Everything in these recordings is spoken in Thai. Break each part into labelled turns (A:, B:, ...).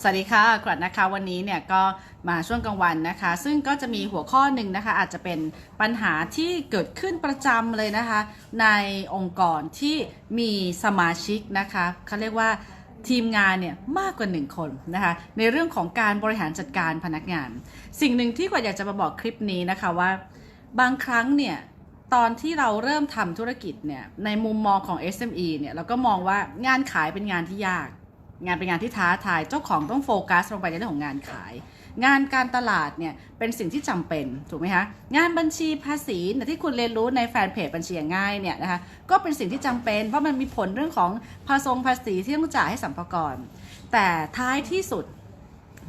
A: สวัสดีค่ะกรัดนะคะวันนี้เนี่ยก็มาช่วงกลางวันนะคะ ซึ่งก็จะมีหัวข้อหนึ่งนะคะ อาจจะเป็นปัญหาที่เกิดขึ้นประจำเลยนะคะ ในองค์กรที่มีสมาชิกนะคะเขาเรียกว่าทีมงานเนี่ยมากกว่าหนึ่งคนนะคะในเรื่องของการบริหารจัดการพนักงาน สิ่งหนึ่งที่กว่าอยากจะมาบอกคลิปนี้นะคะว่า บางครั้งเนี่ยตอนที่เราเริ่มทำธุรกิจเนี่ยในมุมมองของ SME เนี่ยเราก็มองว่างานขายเป็นงานที่ยาก งานเป็นงานที่ท้าทายเจ้าของต้องโฟกัสลงไปในเรื่องของงานขาย งานการตลาดเนี่ยเป็นสิ่งที่จำเป็นถูกไหมคะงานบัญชีภาษีเนี่ยที่คุณเรียนรู้ในแฟนเพจบัญชีง่ายเนี่ยนะคะก็เป็นสิ่งที่จำเป็นเพราะมันมีผลเรื่องของภาษงภาษีที่ต้องจ่ายให้สัมภาระแต่ท้ายที่สุด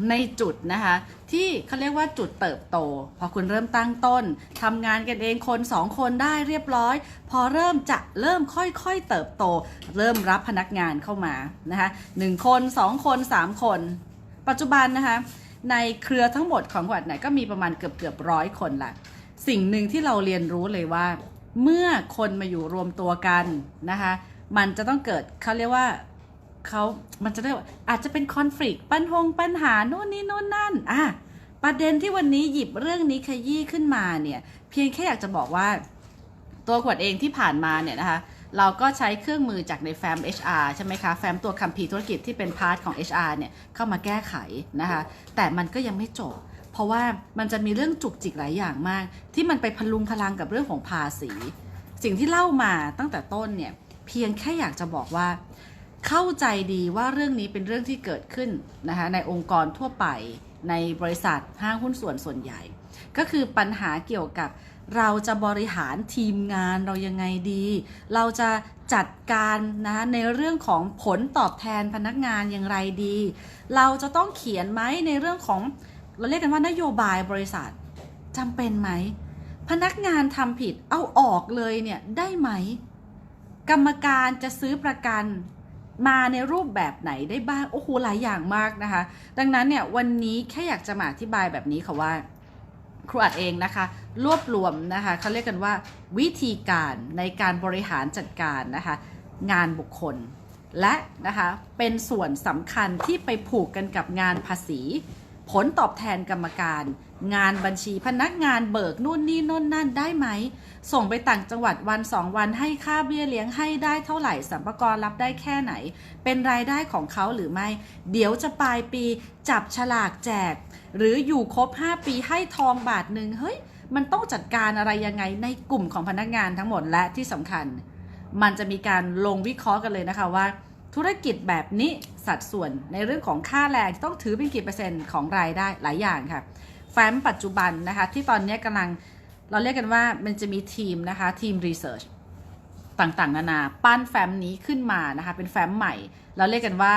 A: ในจุดนะคะ ที่เขาเรียกว่าจุดเติบโต พอคุณเริ่มตั้งต้นทำงานกันเองคนสองคนได้เรียบร้อย พอเริ่มจะเริ่มค่อยๆเติบโต เริ่มรับพนักงานเข้ามานะคะหนึ่งคนสองคนสามคน ปัจจุบันนะคะ ในเครือทั้งหมดของวัดเนี่ยก็มีประมาณเกือบเกือบร้อยคนละสิ่งหนึ่งที่เราเรียนรู้เลยว่า เมื่อคนมาอยู่รวมตัวกันนะคะ มันจะต้องเกิดเขาเรียกว่า เขามันจะเรียกว่าอาจจะเป็นคอนฟ lict ปัญหงปัญหาโน่นนี่โน่นนั่นอะประเด็นที่วันนี้หยิบเรื่องนี้ขยี้ขึ้นมาเนี่ย เพียงแค่อยากจะบอกว่า ตัวขวดเองที่ผ่านมาเนี่ยนะคะ เราก็ใช้เครื่องมือจากในแฟ้ม HR ใช่ไหมคะ แฟ้มตัวคัมภีร์ธุรกิจที่เป็นพาร์ทของ HR เนี่ย เข้ามาแก้ไขนะคะ แต่มันก็ยังไม่จบ เพราะว่ามันจะมีเรื่องจุกจิกหลายอย่างมาก ที่มันไปพลุงพลังกับเรื่องของภาษี สิ่งที่เล่ามาตั้งแต่ต้นเนี่ย เพียงแค่อยากจะบอกว่า เข้าใจดีว่าเรื่องนี้เป็นเรื่องที่เกิดขึ้นนะคะในองค์กรทั่วไปในบริษัทห้างหุ้นส่วนส่วนใหญ่ ก็คือปัญหาเกี่ยวกับเราจะบริหารทีมงานเรายังไงดี เราจะจัดการนะในเรื่องของผลตอบแทนพนักงานอย่างไรดี เราจะต้องเขียนไหมในเรื่องของเราเรียกกันว่านโยบายบริษัทจำเป็นไหม พนักงานทำผิดเอาออกเลยเนี่ยได้ไหม กรรมการจะซื้อประกัน มาในรูปแบบไหนได้บ้าง โอ้โหหลายอย่างมากนะคะ ดังนั้นเนี่ยวันนี้แค่อยากจะมาอธิบายแบบนี้ค่ะว่าครูอัดเองนะคะ รวบรวมนะคะเขาเรียกกันว่า วิธีการในการบริหารจัดการนะคะ งานบุคคล และนะคะเป็นส่วนสำคัญที่ไปผูกกันกับงานภาษี ผลตอบแทนกรรมการ งานบัญชีพนักงานเบิกนู่นนี่นู่นนั่นได้ไหม ส่งไปต่างจังหวัดวันสองวันให้ค่าเบี้ยเลี้ยงให้ได้เท่าไหร่สัมภากรรับได้แค่ไหน เป็นรายได้ของเขาหรือไม่ เดี๋ยวจะปลายปีจับฉลากแจก หรืออยู่ครบ 5 ปีให้ทองบาทหนึ่งเฮ้ย มันต้องจัดการอะไรยังไงในกลุ่มของพนักงานทั้งหมดและที่สำคัญ มันจะมีการลงวิเคราะห์กันเลยนะคะว่า ธุรกิจแบบนี้สัดส่วนในเรื่องของค่าแรงต้องถือเป็นกี่เปอร์เซ็นต์ของรายได้หลายอย่างค่ะแฟ้มปัจจุบันนะคะที่ตอนนี้กำลังเราเรียกกันว่ามันจะมีทีมนะคะทีมรีเสิร์ชต่างๆ นานาปั้นแฟ้มนี้ขึ้นมานะคะเป็นแฟ้มใหม่ เราเรียกกันว่า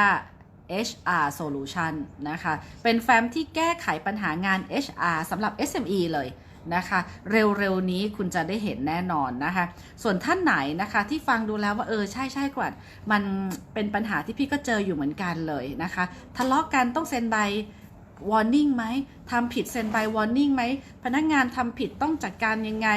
A: HR Solution นะคะ เป็นแฟ้มที่แก้ไขปัญหางาน HR สำหรับ SME เลย นะคะ เร็วๆนี้คุณจะได้เห็นแน่นอนนะคะ ส่วนท่านไหนนะคะที่ฟังดูแล้วว่าเออใช่ใช่กว่ามันเป็นปัญหาที่พี่ก็เจออยู่เหมือนกันเลยนะคะ ทะเลาะกันต้องเซ็นใบ warning ไหมทำผิดเซ็นใบ warning ไหมพนักงานทำผิดต้องจัดการยังไง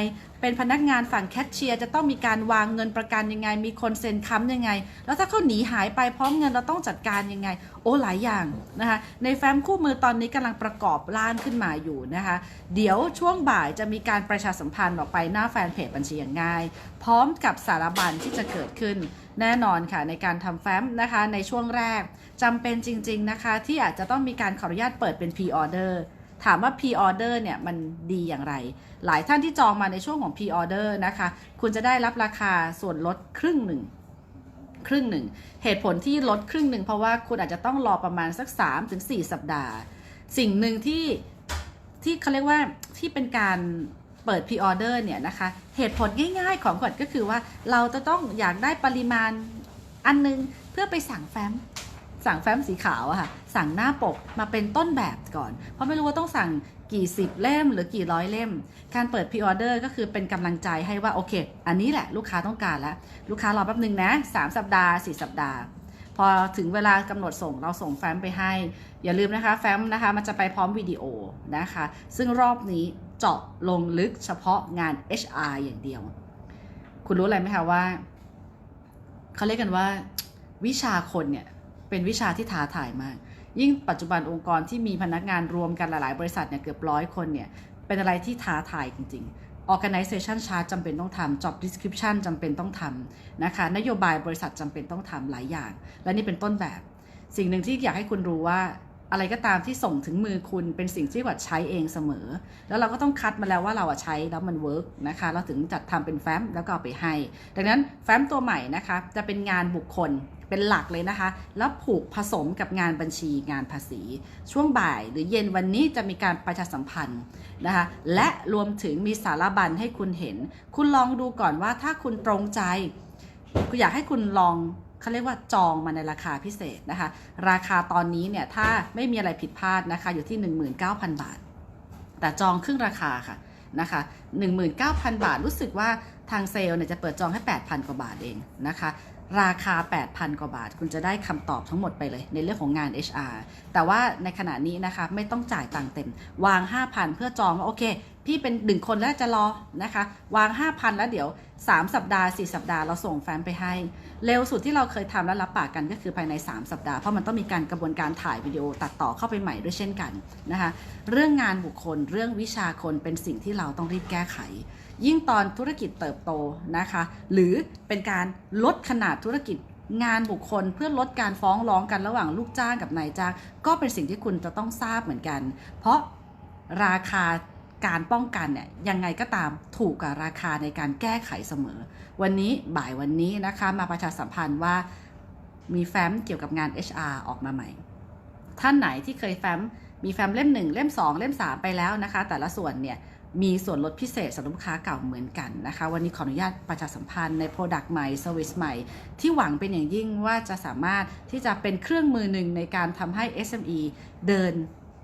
A: เป็นพนักงานฝั่งแคชเชียร์จะต้องมีการวางเงินประกันยังไง มีคนเซ็นค้ำยังไง แล้วถ้าเขาหนีหายไปพร้อมเงินเราต้องจัดการยังไง โอ้หลายอย่างนะคะในแฟ้มคู่มือตอนนี้กำลังประกอบร่างขึ้นมาอยู่นะคะเดี๋ยวช่วงบ่ายจะมีการประชาสัมพันธ์ออกไปหน้าแฟนเพจบัญชีอย่างง่าย พร้อมกับสารบัญที่จะเกิดขึ้น แน่นอนค่ะในการทำแฟ้มนะคะในช่วงแรกจำเป็นจริง ๆนะคะ ที่อาจจะต้องมีการขออนุญาตเปิดเป็น pre-order ถามว่า pre-order เนี่ยมันดีอย่างไร หลายท่านที่จองมาในช่วงของ pre-order นะคะ คุณจะได้รับราคาส่วนลดครึ่งหนึ่งครึ่งหนึ่ง เหตุผลที่ลดครึ่งหนึ่งเพราะว่าคุณอาจจะต้องรอประมาณสัก 3-4 สัปดาห์ สิ่งหนึ่งที่ที่เขาเรียกว่าที่เป็นการ เปิด pre-order เนี่ยนะคะ เหตุผลง่ายๆของกฎก็คือว่าเราจะต้องอยากได้ปริมาณอันนึงเพื่อไปสั่งแฟ้มสั่งแฟ้มสีขาวอะค่ะ สั่งหน้าปกมาเป็นต้นแบบก่อน เพราะไม่รู้ว่าต้องสั่งกี่สิบเล่มหรือกี่ร้อยเล่ม การเปิดพ r ออเดอร์ก็คือเป็นกำลังใจให้ว่าโอเค อันนี้แหละลูกค้าต้องการแล้ว ลูกค้ารอแป๊บหนึ่งนะ3สัปดาห์4สัปดาห์ พอถึงเวลากำหนดส่งเราส่งแฟ้มไปให้ อย่าลืมนะคะ แฟ้มนะคะมันจะไปพร้อมวิดีโอนะคะ ซึ่งรอบนี้ เจาะลงลึกเฉพาะงาน HR อย่างเดียว คุณรู้อะไรไหมคะว่า เขาเรียกกันว่า วิชาคนเนี่ย เป็นวิชาที่ท้าทายมาก ยิ่งปัจจุบันองค์กรที่มีพนักงานรวมกันหลาย ๆ บริษัทเนี่ยเกือบร้อยคนเนี่ย เป็นอะไรที่ท้าทายจริง ๆ organization chart จำเป็นต้องทำ job description จำเป็นต้องทำนะคะ นโยบายบริษัทจำเป็นต้องทำหลายอย่าง และนี่เป็นต้นแบบ สิ่งหนึ่งที่อยากให้คุณรู้ว่า อะไรก็ตามที่ส่งถึงมือคุณเป็นสิ่งที่วัดใช้เองเสมอ แล้วเราก็ต้องคัดมาแล้วว่าเราอะใช้แล้วมันเวิร์กนะคะ เราถึงจัดทำเป็นแฟ้มแล้วก็เอาไปให้ ดังนั้นแฟ้มตัวใหม่นะคะ จะเป็นงานบุคคลเป็นหลักเลยนะคะ แล้วผูกผสมกับงานบัญชีงานภาษี ช่วงบ่ายหรือเย็นวันนี้จะมีการประชาสัมพันธ์นะคะ และรวมถึงมีสารบัญให้คุณเห็น คุณลองดูก่อนว่าถ้าคุณตรงใจกูอยากให้คุณลอง เขาเรียกว่าจองมาในราคาพิเศษนะคะ ราคาตอนนี้เนี่ยถ้าไม่มีอะไรผิดพลาดนะคะอยู่ที่ 19,000 บาท แต่จองครึ่งราคาค่ะนะคะ19,000 บาทรู้สึกว่าทางเซลล์เนี่ยจะเปิดจองให้ 8,000 กว่าบาทเองนะคะราคา 8,000 กว่าบาท คุณจะได้คำตอบทั้งหมดไปเลย ในเรื่องของงาน HR แต่ว่าในขณะนี้นะคะไม่ต้องจ่ายตังเต็ม วาง 5,000 เพื่อจองว่าโอเค พี่เป็นหนึ่งคนแล้วจะรอนะคะ วาง 5,000 แล้วเดี๋ยว 3 สัปดาห์ 4 สัปดาห์เราส่งแฟ้มไปให้ เร็วสุดที่เราเคยทำและรับปากกันก็คือภายใน 3 สัปดาห์เพราะมันต้องมีการกระบวนการถ่ายวิดีโอตัดต่อเข้าไปใหม่ด้วยเช่นกันนะคะเรื่องงานบุคคลเรื่องวิชาคนเป็นสิ่งที่เราต้องรีบแก้ไข ยิ่งตอนธุรกิจเติบโตนะคะ หรือเป็นการลดขนาดธุรกิจงานบุคคลเพื่อลดการฟ้องร้องกันระหว่างลูกจ้างกับนายจ้าง ก็เป็นสิ่งที่คุณจะต้องทราบเหมือนกัน เพราะราคา การป้องกันเนี่ยยังไงก็ตามถูกกับราคาในการแก้ไขเสมอ วันนี้บ่ายวันนี้นะคะมาประชาสัมพันธ์ว่ามีแฟ้มเกี่ยวกับงาน HR ออกมาใหม่ ท่านไหนที่เคยแฟ้มมีแฟ้มเล่ม 1 เล่ม 2 เล่ม 3 ไปแล้วนะคะ แต่ละส่วนเนี่ยมีส่วนลดพิเศษสำหรับลูกค้าเก่าเหมือนกันนะคะ วันนี้ขออนุญาตประชาสัมพันธ์ใน Product ใหม่ Service ใหม่ ที่หวังเป็นอย่างยิ่งว่าจะสามารถที่จะเป็นเครื่องมือหนึ่งในการทำให้ SME เดิน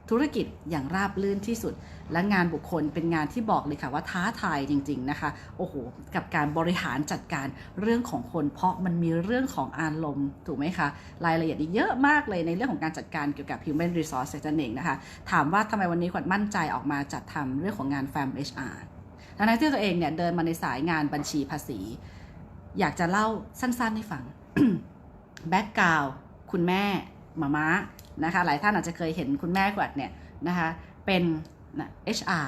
A: ธุรกิจอย่างราบรื่นที่สุด และงานบุคคลเป็นงานที่บอกเลยค่ะว่าท้าทายจริง ๆ นะคะ โอ้โห กับการบริหารจัดการเรื่องของคน เพราะมันมีเรื่องของอารมณ์ถูกไหมคะ รายละเอียดอีกเยอะมากเลยในเรื่องของการจัดการเกี่ยวกับ human resource นั่นเองนะคะ ถามว่าทำไมวันนี้ขวัญมั่นใจออกมาจัดทำเรื่องของงาน Fam HR ทั้งที่ตัวเองเนี่ยเดินมาในสายงานบัญชีภาษี อยากจะเล่าสั้นๆให้ฟังแบ็กกราวคุณแม่ มาม้านะคะหลายท่านอาจจะเคยเห็นคุณแม่กวัดเนี่ยนะคะเป็นนะ HR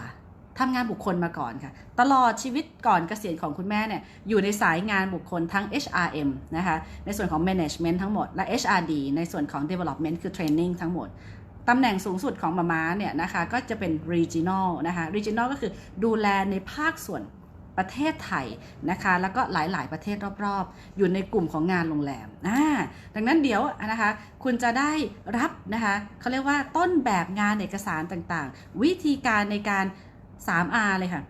A: ทำงานบุคคลมาก่อนค่ะ ตลอดชีวิตก่อนเกษียณของคุณแม่เนี่ยอยู่ในสายงานบุคคลทั้ง HRM นะคะในส่วนของ Management ทั้งหมด และ HRD ในส่วนของ Development คือ Training ทั้งหมดตำแหน่งสูงสุดของมาม้าเนี่ยนะคะก็จะเป็น regional นะคะ regional ก็คือดูแลในภาคส่วน ประเทศไทยนะคะ แล้วก็หลาย ๆ ประเทศรอบ ๆ อยู่ในกลุ่มของงานโรงแรมอ่าดังนั้นเดี๋ยวนะคะ คุณจะได้รับนะคะเขาเรียกว่าต้นแบบงานเอกสารต่างๆ วิธีการในการ 3R เลยค่ะ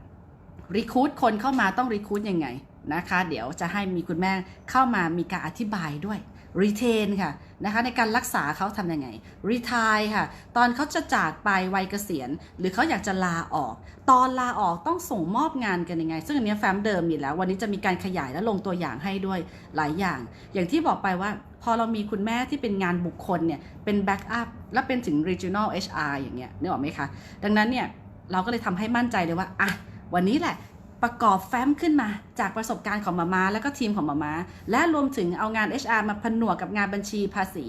A: รีคูดคนเข้ามาต้องรีคูดยังไงนะคะ เดี๋ยวจะให้มีคุณแม่เข้ามามีการอธิบายด้วย รีเทนค่ะนะคะในการรักษาเขาทำยังไงรีทายค่ะ ตอนเขาจะจากไปวัยเกษียณ หรือเขาอยากจะลาออก ตอนลาออกต้องส่งมอบงานกันยังไง ซึ่งอันนี้แฟ้มเดิมอยู่แล้ว วันนี้จะมีการขยายและลงตัวอย่างให้ด้วยหลายอย่าง อย่างที่บอกไปว่าพอเรามีคุณแม่ที่เป็นงานบุคคลเนี่ยเป็นแบ็กอัพและเป็นถึง regional HR อย่างเงี้ยนึกออกไหมคะ ดังนั้นเนี่ยเราก็เลยทำให้มั่นใจเลยว่าอะวันนี้แหละ ประกอบแฟ้มขึ้นมาจากประสบการณ์ของมามาแล้วก็ทีมของมามาและรวมถึงเอางาน HR มาผนวกกับงานบัญชีภาษี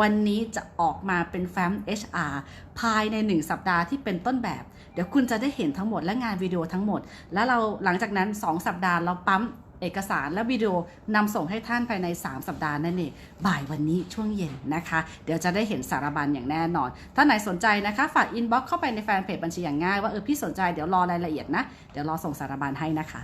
A: วันนี้จะออกมาเป็นแฟ้ม HR ภายใน 1 สัปดาห์ที่เป็นต้นแบบ เดี๋ยวคุณจะได้เห็นทั้งหมดและงานวิดีโอทั้งหมด แล้วเราหลังจากนั้น 2 สัปดาห์เราปั๊ม เอกสารและวิดีโอนำส่งให้ท่านภายใน 3 สัปดาห์นั่นเองบ่ายวันนี้ช่วงเย็นนะคะ เดี๋ยวจะได้เห็นสารบัญอย่างแน่นอน ถ้าไหนสนใจนะคะ ฝากอินบ็อกซ์เข้าไปในแฟนเพจบัญชีอย่างง่ายว่าเออพี่สนใจเดี๋ยวรอรายละเอียดนะ เดี๋ยวรอส่งสารบัญให้นะคะ